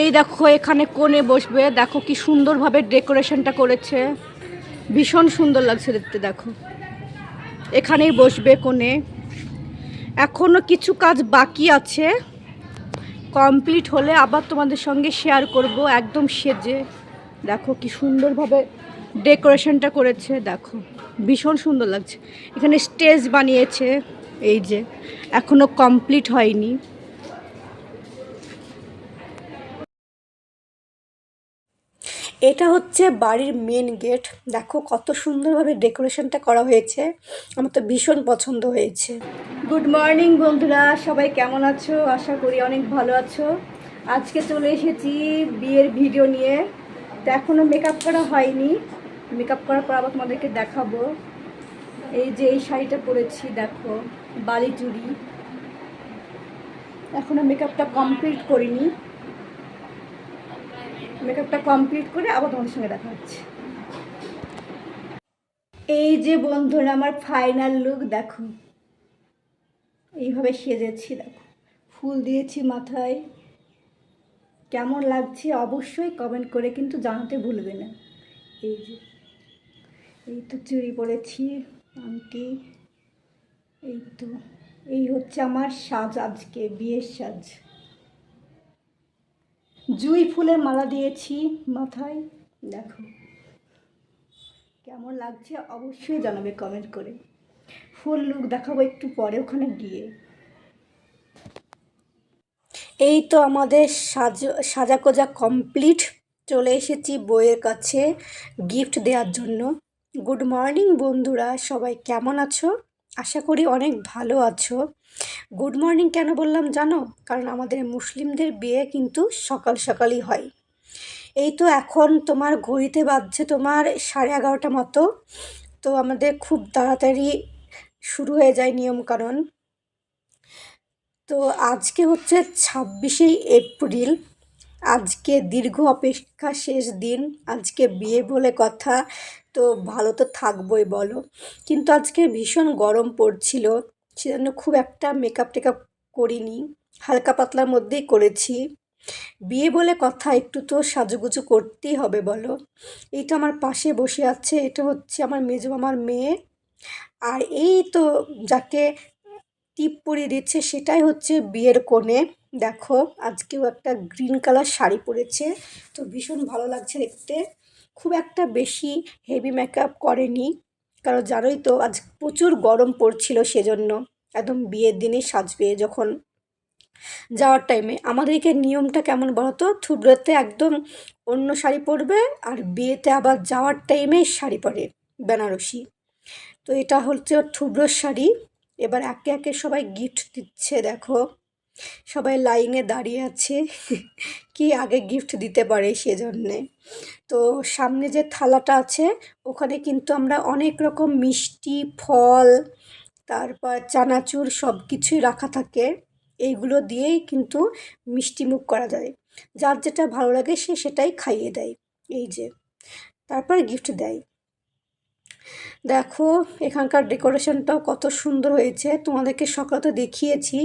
এই দেখো, এখানে কোণে বসবে। দেখো কি সুন্দরভাবে ডেকোরেশনটা করেছে। ভীষণ সুন্দর লাগছে দেখতে, দেখো। এখানেই বসবে কোণে। এখনও কিছু কাজ বাকি আছে। কমপ্লিট হলে আবার তোমাদের সঙ্গে শেয়ার করব, একদম সেজে। দেখো কি সুন্দরভাবে ডেকোরেশনটা করেছে, দেখো। ভীষণ সুন্দর লাগছে। এখানে স্টেজ বানিয়েছে, এই যে। এখনও কমপ্লিট হয়নি। এটা হচ্ছে বাড়ির মেন গেট দেখো কত সুন্দরভাবে ডেকোরেশনটা করা হয়েছে। আমার তো ভীষণ পছন্দ হয়েছে। গুড মর্নিং বন্ধুরা, সবাই কেমন আছো? আশা করি অনেক ভালো আছো। আজকে চলে এসেছি বিয়ের ভিডিও নিয়ে। তো এখনও মেকআপ করা হয়নি। মেকআপ করার পর আবার তোমাদেরকে দেখাবো। এই যে এই শাড়িটা পরেছি, দেখো বালি চুড়ি এখনও মেকআপটা কমপ্লিট করিনি। মেকআপটা কমপ্লিট করে আবার তোমাদের সঙ্গে দেখা হচ্ছে। এই যে বন্ধুরা, আমার ফাইনাল লুক দেখো। এইভাবে সেজেছি, দেখো। ফুল দিয়েছি মাথায়। কেমন লাগছে অবশ্যই কমেন্ট করে কিন্তু জানাতে ভুলবে না। এই যে, এই তো চুরি পরেছি, আংটি। এই তো, এই হচ্ছে আমার সাজ আজকে, বিয়ের সাজ। জুই ফুলের মালা দিয়েছি মাথায়। দেখো। কেমন লাগছে অবশ্যই জানাবে কমেন্ট করে। ফুল লুক দেখাবো একটু পরে ওখানে গিয়ে। এই তো আমাদের সাজ সাজাকোজা কমপ্লিট চলে এসেছি বইয়ের কাছে গিফট দেওয়ার জন্য। গুড মর্নিং বন্ধুরা, সবাই কেমন আছো? আশা করি অনেক ভালো আছো। গুড মর্নিং কেন বললাম জানো? কারণ আমাদের মুসলিমদের বিয়ে কিন্তু সকাল সকালই হয়। এই তো এখন তোমার ঘড়িতে বাজছে তোমার সাড়ে এগারোটা মতো। তো আমাদের খুব তাড়াতাড়ি শুরু হয়ে যায় নিয়মকানুন। তো আজকে হচ্ছে ছাব্বিশেই এপ্রিল। আজকে দীর্ঘ অপেক্ষা শেষ দিন। আজকে বিয়ে বলে কথা। তো ভালো তো থাকবোই, বলো। কিন্তু আজকে ভীষণ গরম পড়ছিল, সেজন্য খুব একটা মেকআপ টেকআপ করিনি, হালকা পাতলার মধ্যেই করেছি। বিয়ে বলে কথা, একটু তো সাজুগুজু করতেই হবে, বলো। এই তো আমার পাশে বসে আছে, এটা হচ্ছে আমার মেজো আমার মেয়ে। আর এই তো যাকে টিপ পরিয়ে দিচ্ছে, সেটাই হচ্ছে বিয়ের কোণে। দেখো, আজকেও একটা গ্রিন কালার শাড়ি পরেছে, তো ভীষণ ভালো লাগছে দেখতে। খুব একটা বেশি হেভি মেকআপ করেনি। কারণ জানোই তো, আজ প্রচুর গরম পড়ছিল সেজন্য। একদম বিয়ের দিনে সাজবে যখন যাওয়ার টাইমে আমাদেরকে নিয়মটা কেমন বলো তো থুবড়োতে একদম অন্য শাড়ি পরবে আর বিয়েতে আবার যাওয়ার টাইমে শাড়ি পরে, বেনারসি। তো এটা হচ্ছে থুবড়োর শাড়ি। এবার একে একে সবাই গিফট দিচ্ছে, দেখো। সবাই লাইনে দাঁড়িয়ে আছে। কি আগে গিফট দিতে পারে সেজন্যে। তো সামনে যে থালাটা আছে, ওখানে কিন্তু আমরা অনেক রকম মিষ্টি, ফল, তারপর চানাচুর সব কিছুই রাখা থাকে। এইগুলো দিয়েই কিন্তু মিষ্টি মুখ করা যায়। যার যেটা ভালো লাগে সে সেটাই খাইয়ে দেয়। এই যে। তারপর গিফট দেয়। দেখো, এখানকার ডেকোরেশনটাও কত সুন্দর হয়েছে। তোমাদেরকে সকালে তো দেখিয়েছি।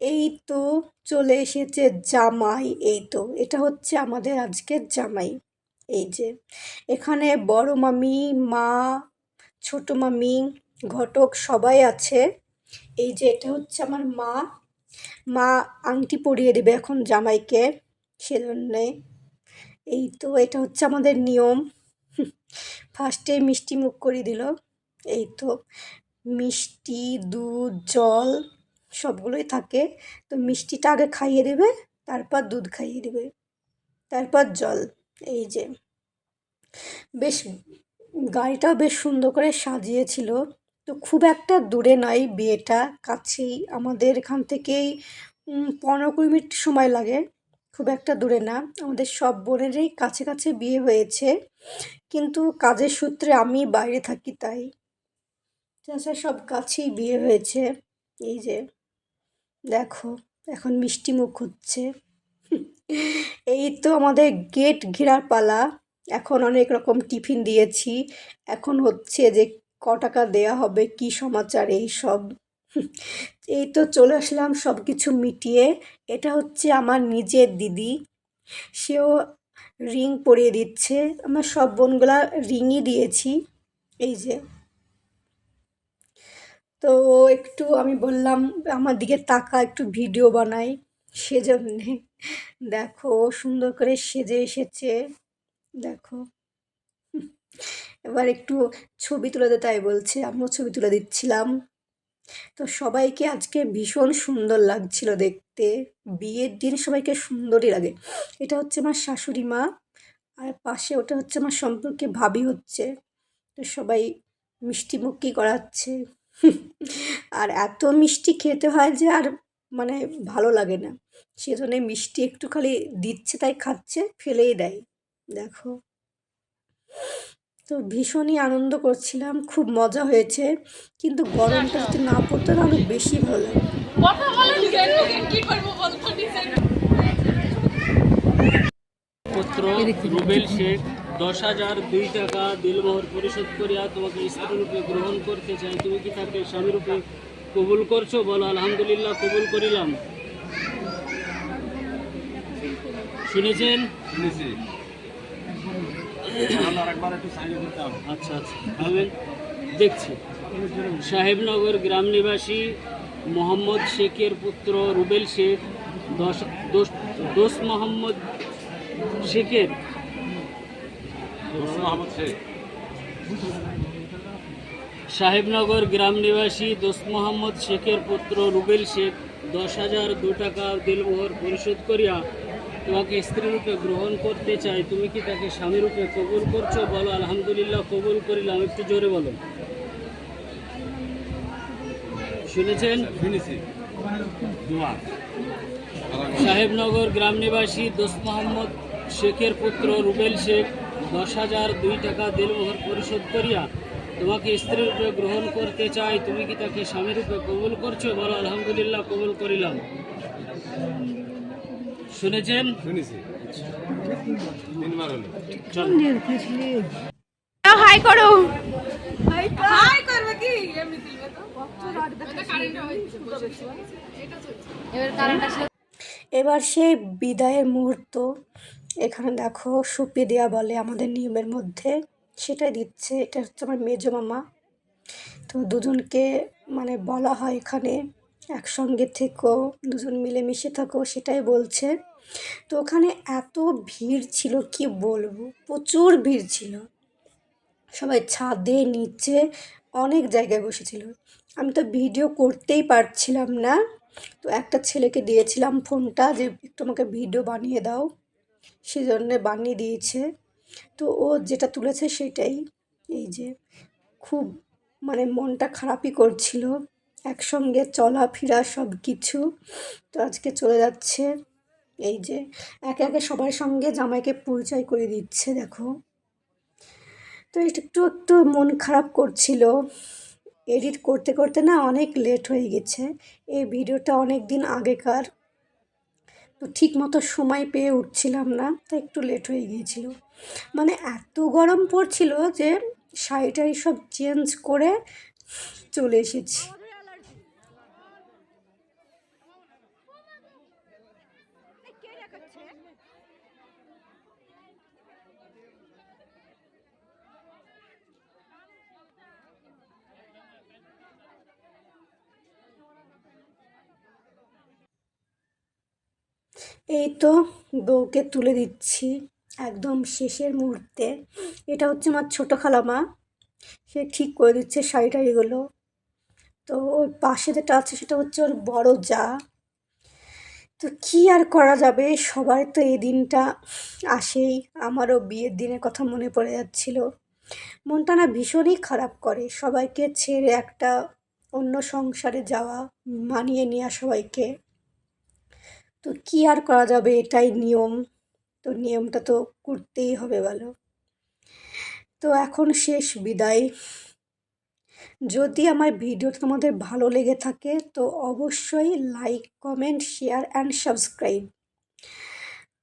এই তো চলে এসেছে জামাই, এই তো। এটা হচ্ছে আমাদের আজকের জামাই। এই যে, এখানে বড় মামি, মা, ছোট মামি, ঘটক সবাই আছে। এই যে, এটা হচ্ছে আমার মা। মা আংটি পরিয়ে দেবে এখন জামাইকে, সেজন্যে। এই তো, এটা হচ্ছে আমাদের নিয়ম। ফার্স্টে মিষ্টি মুখ করে দিল। এই তো মিষ্টি, দুধ, জল সবগুলোই থাকে। তো মিষ্টিটা আগে খাইয়ে দেবে, তারপর দুধ খাইয়ে দেবে, তারপর জল। এই যে বেশ গাড়িটাও বেশ সুন্দর করে সাজিয়েছিল। তো খুব একটা দূরে নয় বিয়েটা, কাছেই। আমাদের এখান থেকেই পনেরো কুড়ি মিনিট সময় লাগে। খুব একটা দূরে না। আমাদের সব বোনেরই কাছে কাছে বিয়ে হয়েছে। কিন্তু কাজের সূত্রে আমি বাইরে থাকি তাই। তাছাড়া সব কাছেই বিয়ে হয়েছে। এই যে, দেখো, এখন মিষ্টি মুখ হচ্ছে। এই তো আমাদের গেট ঘেরার পালা। এখন অনেক রকম টিফিন দিয়েছি। এখন হচ্ছে যে ক টাকা দেয়া হবে, কি সমাচার, এই সব। এই তো চলে আসলাম সব কিছু মিটিয়ে। এটা হচ্ছে আমার নিজের দিদি। সেও রিং পরিয়ে দিচ্ছে। আমার সব বোনগুলা রিংই দিয়েছি। এই যে। তো একটু আমি বললাম, আমার দিকে তাকা, একটু ভিডিও বানাই। সেজন্যে। দেখো, সুন্দর করে সেজে এসেছে। দেখো। এবার একটু ছবি তুলে দে, তাই বলছে। আমিও ছবি তুলে দিচ্ছিলাম। তো সবাইকে আজকে ভীষণ সুন্দর লাগছিল দেখতে। বিয়ের দিন সবাইকে সুন্দরই লাগে। এটা হচ্ছে আমার শাশুড়ি মা, আর পাশে ওটা হচ্ছে আমার সম্পর্কে ভাবি হচ্ছে। তো সবাই মিষ্টি মুখি করাচ্ছে। আর এত মিষ্টি খেতে হয় যে আর মানে ভালো লাগে না। সেজন্য মিষ্টি একটু খালি দিচ্ছে তাই খাচ্ছে, ফেলেই দেয়। দেখো। তো ভীষণই আনন্দ করছিলাম খুব মজা হয়েছে কিন্তু গরমটা যদি না পড়তো না আরও বেশি ভালো। লাগে কথা বলেন কেন কি করব বলতো ডিজাইন পুত্র রুবেল শেখ দশ হাজার দুই টাকা দিলমোহর পরিশোধ করিয়া তোমাকে স্ত্রী রূপে গ্রহণ করতে চাই। তুমি কি তাকে স্বামী রূপে কবুল করছ? বলো আলহামদুলিল্লাহ কবুল করিলাম। শুনেছেন? শুনেছি। আচ্ছা আচ্ছা। আমি দেখছি। সাহেবনগর গ্রাম নিবাসী মোহাম্মদ শেখের পুত্র রুবেল শেখ দশ দোস দোস মোহাম্মদ শেখের সাহেবনগর গ্রাম নিবাসী দোস্ত মোহাম্মদ শেখের পুত্র রুবেল শেখ দশ হাজার দু টাকা দিলমোহর পরিশোধ করিয়া তোমাকে স্ত্রীরূপে গ্রহণ করতে চাই তুমি কি তাকে স্বামীরূপে কবুল করছ? বলো আলহামদুলিল্লাহ কবুল করিলাম। একটু জোরে বলো। শুনেছেন? শুনেছি। দুয়া। সাহেবনগর গ্রাম নিবাসী দোস্ত মোহাম্মদ শেখের পুত্র রুবেল শেখ দশ হাজার দুই টাকা দিলমোহর পরিশোধ করিয়া তোমাকে স্ত্রীরূপে গ্রহণ করতে চাই তুমি কি তাকে স্বামীরূপে কবুল করছ? বলো আলহামদুলিল্লাহ কবুল করিলাম। শুনেছেন? হাই করো। হাই হাই করবে কি? এমনি দিলবে তো। কারেন্ট হচ্ছে এবার কারেন্ট আসলে এবার সেই বিদায়ের মুহূর্ত। এখানে দেখো সুপি দেওয়া বলে আমাদের নিয়মের মধ্যে। সেটাই দিচ্ছে। এটা হচ্ছে আমার মেজো মামা। তো দুজনকে মানে বলা হয় এখানে একসঙ্গে থেকো দুজন মিলেমিশে থাকো সেটাই বলছে। তো ওখানে এত ভিড় ছিল, কি বলব? প্রচুর ভিড় ছিল। সবাই ছাদে, নিচে অনেক জায়গায় বসেছিল। আমি তো ভিডিও করতেই পারছিলাম না। তো একটা ছেলেকে দিয়েছিলাম ফোনটা যে, একটু আমাকে ভিডিও বানিয়ে দাও। সেজন্যে বানিয়ে দিয়েছে। তো ও যেটা তুলেছে সেটাই। এই যে, খুব মানে মনটা খারাপই করছিল। একসঙ্গে চলাফেরা সব কিছু তো আজকে চলে যাচ্ছে। এই যে, একে একে সবার সঙ্গে জামাইকে পরিচয় করে দিচ্ছে, দেখো। তো একটু একটু মন খারাপ করছিল। এডিট করতে করতে না অনেক লেট হয়ে গেছে। এই ভিডিওটা অনেক দিন আগেকার। তো ঠিক মতো সময় পেয়ে উঠছিলাম না তো একটু লেট হয়ে গিয়েছিল। মানে এত গরম পড়ছিল যে শাড়িটারি সব চেঞ্জ করে চলে এসেছি। এই তো বউকে তুলে দিচ্ছি একদম শেষের মুহূর্তে। এটা হচ্ছে আমার ছোটো খালামা। সে ঠিক করে দিচ্ছে শাড়ি টাড়িগুলো তো ওর পাশে যেটা আছে সেটা হচ্ছে ওর বড় যা। তো কী আর করা যাবে? সবার তো এই দিনটা আসেই। আমারও বিয়ের দিনের কথা মনে পড়ে যাচ্ছিল। মনটা না ভীষণই খারাপ করে সবাইকে ছেড়ে একটা অন্য সংসারে যাওয়া, মানিয়ে নেওয়া সবাইকে। তো কী আর করা যাবে? এটাই নিয়ম। তো নিয়মটা তো করতেই হবে বলো তো এখন শেষ বিদায়। যদি আমার ভিডিওটা তোমাদের ভালো লেগে থাকে, তো অবশ্যই like comment share and subscribe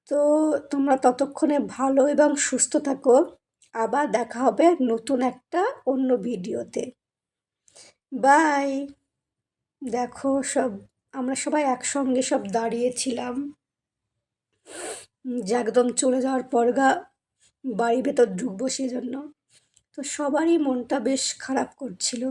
তো তোমরা ততক্ষণে ভালো এবং সুস্থ থাকো। আবার দেখা হবে নতুন একটা অন্য ভিডিওতে। বাই দেখো সব আমরা সবাই একসঙ্গে সব দাঁড়িয়েছিলাম। যে একদম চলে যাওয়ার পরগা বাড়ি ভেতর ঢুকবো সেজন্য। তো সবারই মনটা বেশ খারাপ করছিল।